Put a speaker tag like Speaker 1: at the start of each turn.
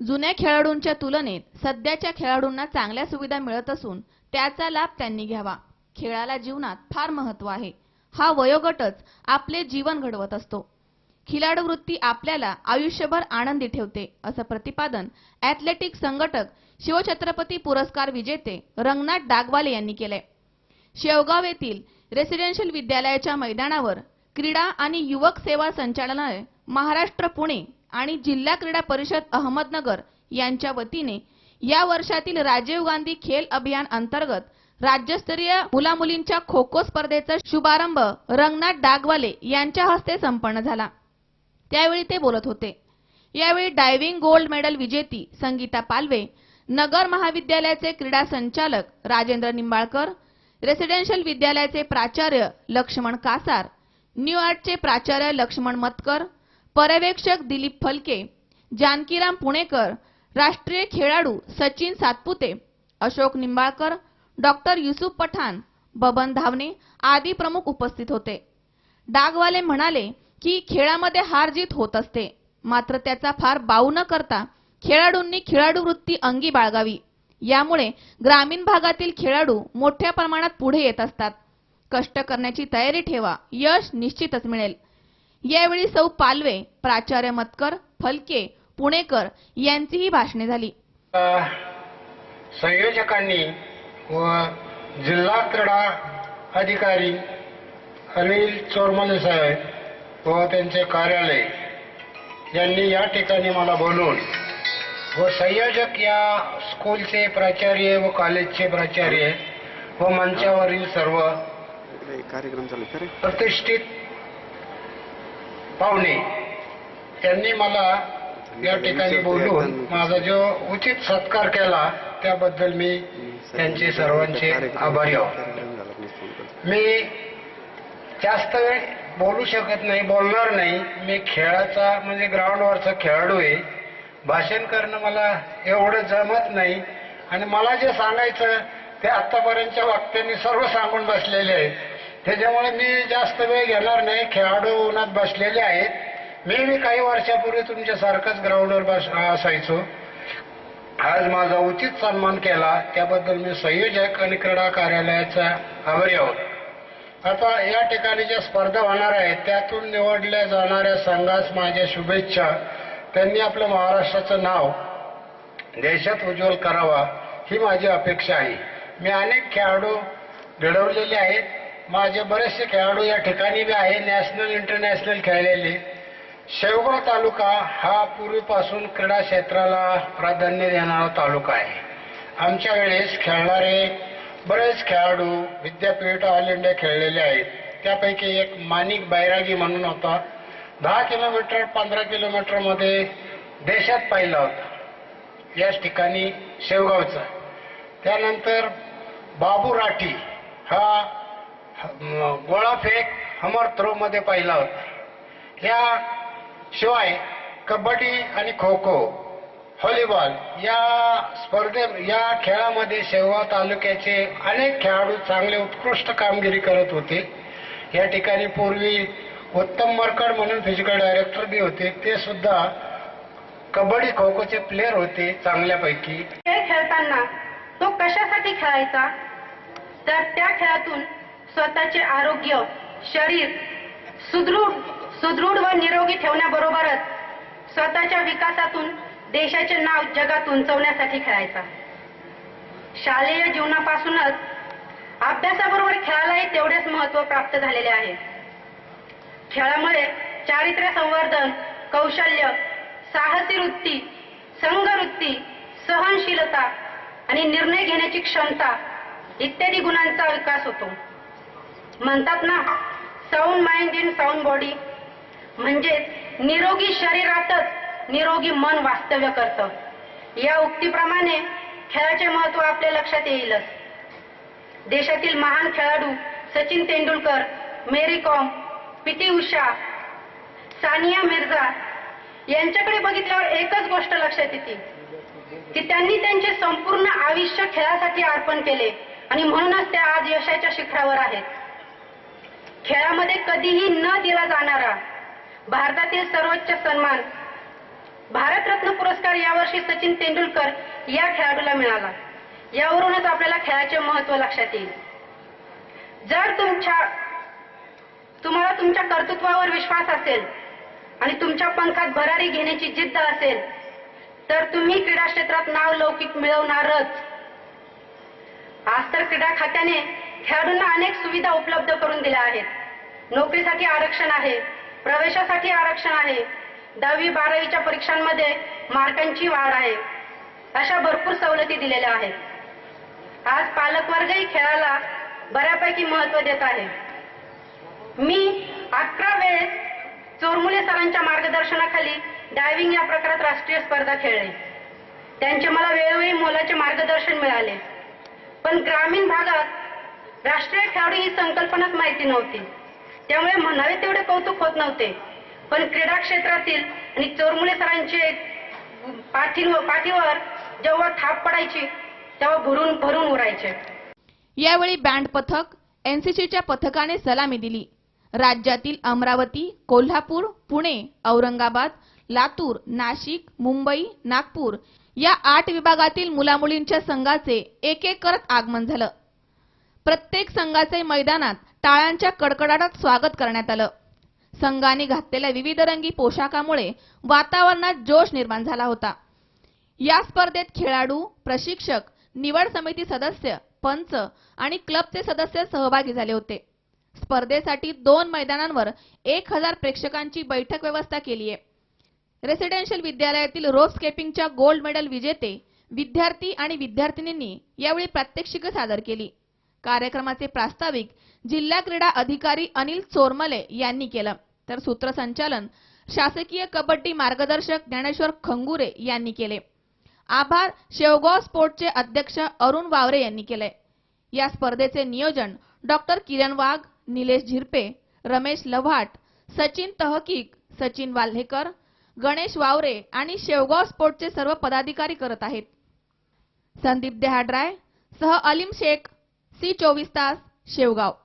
Speaker 1: जुन्या खेळाडूंच्या तुलनेत सध्याच्या खेळाडूंना चांगल्या सुविधा मिळत असून त्याचा लाभ त्यांनी घ्यावा. खेळाला जीवनात फार महत्त्व आहे. हा वयोगटच आपले जीवन घडवत असतो. खिलाडू वृत्ती आपल्याला आयुष्यभर आनंदी ठेवते असं प्रतिपादन ॲथलेटिक संघटक शिवछत्रपती पुरस्कार विजेते रंगनाथ डागवाले यांनी केलंय. शेवगाव येथील रेसिडेन्शियल विद्यालयाच्या मैदानावर क्रीडा आणि युवक सेवा संचालनालय महाराष्ट्र पुणे आणि जिल्हा क्रीडा परिषद अहमदनगर यांच्या वतीने या वर्षातील राजीव गांधी खेल अभियान अंतर्गत राज्यस्तरीय मुलामुलींच्या खो खो स्पर्धेचा शुभारंभ रंगनाथ डागवाले यांच्या हस्ते संपन्न झाला. त्यावेळी ते बोलत होते. यावेळी डायव्हिंग गोल्ड मेडल विजेती संगीता पालवे नगर महाविद्यालयाचे क्रीडा संचालक राजेंद्र निंबाळकर रेसिडेन्शियल विद्यालयाचे प्राचार्य लक्ष्मण कासार न्यू आर्टचे प्राचार्य लक्ष्मण मतकर पर्यवेक्षक दिलीप फलके जानकीराम पुणेकर राष्ट्रीय खेळाडू सचिन सातपुते अशोक निंबाळकर डॉक्टर युसुफ पठाण बबन धावणे आदी प्रमुख उपस्थित होते. डागवाले म्हणाले की खेळामध्ये हार जीत होत असते. मात्र त्याचा फार बाऊ न करता खेळाडूंनी खेळाडू वृत्ती अंगी बाळगावी. यामुळे ग्रामीण भागातील खेळाडू मोठ्या प्रमाणात पुढे येत असतात. कष्ट करण्याची तयारी ठेवा यश निश्चितच मिळेल. यावेळी सौ पालवे प्राचार्य मतकर फलके पुणेकर यांचीही भाषणे झाली.
Speaker 2: संयोजकांनी व जिल्हा क्रीडा अधिकारी अनिल चोरमले साहेब व त्यांचे कार्यालय यांनी या ठिकाणी मला बोलवून व संयोजक या स्कूलचे प्राचार्य व कॉलेजचे प्राचार्य व मंचावरील सर्व
Speaker 3: इकडे कार्यक्रम चालू आहे, खरे
Speaker 2: प्रतिष्ठित पाहुणे. त्यांनी मला या ठिकाणी बोलून माझा जो उचित सत्कार केला त्याबद्दल मी त्यांचे सर्वांचे आभारी आहोत.
Speaker 3: मी
Speaker 2: जास्त वेळ बोलू शकत नाही बोलणार नाही. मी खेळाचा म्हणजे ग्राउंडवरचा खेळाडू आहे. भाषण करणं मला एवढं जमत नाही. आणि मला जे सांगायचं ते आतापर्यंतच्या वक्त्यांनी सर्व सांगून बसलेले आहेत. त्याच्यामुळे मी जास्त वेळ घेणार नाही. खेळाडू उन्हात बसलेले आहेत. मी मी काही वर्षापूर्वी तुमच्यासारखंच ग्राउंडवर बस असायचो. आज माझा उचित सन्मान केला. त्याबद्दल मी संयोजक आणि क्रीडा कार्यालयाचा आभारी आहोत. आता या ठिकाणी ज्या स्पर्धा होणार आहेत त्यातून निवडल्या जाणाऱ्या संघास माझ्या शुभेच्छा. त्यांनी आपलं महाराष्ट्राचं नाव देशात उज्ज्वल करावा ही माझी अपेक्षा आहे. मी अनेक खेळाडू घडवलेले आहेत. माझे बरेचसे खेळाडू या ठिकाणी बी आहे नॅशनल इंटरनॅशनल खेळलेले. शेवगाव तालुका हा पूर्वीपासून क्रीडा क्षेत्राला प्राधान्य देणारा तालुका आहे. आमच्या वेळेस खेळणारे बरेच खेळाडू विद्यापीठ ऑल इंडिया खेळलेले आहेत. त्यापैकी एक मानिक बैरागी म्हणून होता. दहा किलोमीटर पंधरा किलोमीटरमध्ये देशात पाहिला होता. याच ठिकाणी शेवगावचा. त्यानंतर बाबू राठी हा गोळा गोळाफेक हमर थ्रो मध्ये पाहिला होता. या शिवाय कबड्डी आणि खो खो व्हॉलीबॉल या स्पर्धे या खेळामध्ये शेवगाव तालुक्याचे अनेक खेळाडू चांगले उत्कृष्ट कामगिरी करत होते. या ठिकाणी पूर्वी उत्तम मरकड म्हणून फिजिकल डायरेक्टर बी होते. ते सुद्धा कबड्डी खो खोचे प्लेअर होते चांगल्यापैकी.
Speaker 4: खेळ खेळताना तो कशासाठी खेळायचा? तर त्या खेळातून स्वतःचे आरोग्य शरीर सुदृढ सुदृढ व निरोगी ठेवण्याबरोबरच स्वतःच्या विकासातून देशाचे नाव जगात उंचवण्यासाठी खेळायचा. शालेय जीवनापासूनच अभ्यासाबरोबर खेळालाही तेवढेच महत्त्व प्राप्त झालेले आहे. खेळामुळे चारित्र्य संवर्धन कौशल्य साहसी वृत्ती संघवृत्ती सहनशीलता आणि निर्णय घेण्याची क्षमता इत्यादी गुणांचा विकास होतो. म्हणतात ना sound mind in sound body म्हणजेच निरोगी शरीरातच निरोगी मन वास्तव्य करतं. या उक्तीप्रमाणे खेळाचे महत्त्व आपल्या लक्षात येईलच. देशातील महान खेळाडू सचिन तेंडुलकर मेरी कॉम पीटी उषा सानिया मिर्झा यांच्याकडे बघितल्यावर एकच गोष्ट लक्षात येते की त्यांनी त्यांचे संपूर्ण आयुष्य खेळासाठी अर्पण केले आणि म्हणूनच त्या आज यशाच्या शिखरावर आहेत. खेळामध्ये कधीही न दिला जाणारा भारतातील सर्वोच्च सन्मान भारतरत्न पुरस्कार यावर्षी सचिन तेंडुलकर या खेळाडूला मिळाला. यावरूनच आपल्याला खेळाचे महत्त्व लक्षात येईल. जर तुमच्या तुम्हाला तुमच्या कर्तृत्वावर विश्वास असेल आणि तुमच्या पंखात भरारी घेण्याची जिद्द असेल तर तुम्ही क्रीडा क्षेत्रात नाव लौकिक मिळवणारच. आज तर क्रीडा खात्याने खेळाडूंना अनेक सुविधा उपलब्ध करून दिल्या आहेत. नोकरीसाठी आरक्षण आहे प्रवेशासाठी आरक्षण आहे दहावी बारावीच्या परीक्षांमध्ये मार्कांची वाढ आहे अशा भरपूर सवलती दिलेल्या आहेत. आज पालकवर्गही खेळाला बऱ्यापैकी महत्त्व देत आहे. मी अकरा वेळेस चोरमुले सरांच्या मार्गदर्शनाखाली डायव्हिंग या प्रकारात राष्ट्रीय स्पर्धा खेळले. त्यांचे मला वेळोवेळी मोलाचे मार्गदर्शन मिळाले. पण ग्रामीण भागात राष्ट्रीय खेळाडू ही संकल्पनाच माहिती नव्हती. त्यामुळे म्हणावे तेवढे कौतुक होत नव्हते. पण क्रीडा क्षेत्रातील आणि चोरमुले सरांचे पाठीवर पाठीवर जेव्हा थाप पडायची तेव्हा भरून भरून उरायचे
Speaker 1: यावेळी बँड पथक एनसीसीच्या पथकाने सलामी दिली. राज्यातील अमरावती कोल्हापूर पुणे औरंगाबाद लातूर नाशिक मुंबई नागपूर या आठ विभागातील मुलामुलींच्या संघाचे एक एक करत आगमन झालं. प्रत्येक संघाचे मैदानात टाळ्यांच्या कडकडाटात स्वागत करण्यात आलं. संघाने घातलेल्या विविध रंगी पोशाखामुळे वातावरणात जोश निर्माण झाला होता. या स्पर्धेत खेळाडू प्रशिक्षक निवड समिती सदस्य पंच आणि क्लबचे सदस्य सहभागी झाले होते. स्पर्धेसाठी दोन मैदानांवर एक हजार प्रेक्षकांची बैठक व्यवस्था केली आहे. रेसिडेन्शियल विद्यालयातील रोप स्केपिंगच्या गोल्ड मेडल विजेते विद्यार्थी आणि विद्यार्थिनींनी यावेळी प्रात्यक्षिकं सादर केली. कार्यक्रमाचे प्रास्ताविक जिल्हा क्रीडा अधिकारी अनिल चोरमले यांनी केलं. तर सूत्रसंचालन शासकीय कबड्डी मार्गदर्शक ज्ञानेश्वर खंगुरे यांनी केले. आभार शेवगाव स्पोर्टचे अध्यक्ष अरुण वावरे यांनी केले. या स्पर्धेचे नियोजन डॉक्टर किरण वाघ निलेश झिरपे रमेश लव्हाट सचिन तहकीक सचिन वाल्हेकर गणेश वावरे आणि शेवगाव स्पोर्टचे सर्व पदाधिकारी करत आहेत. संदीप देहाड्राय सह अलीम शेख चोवीस तास शेवगाव.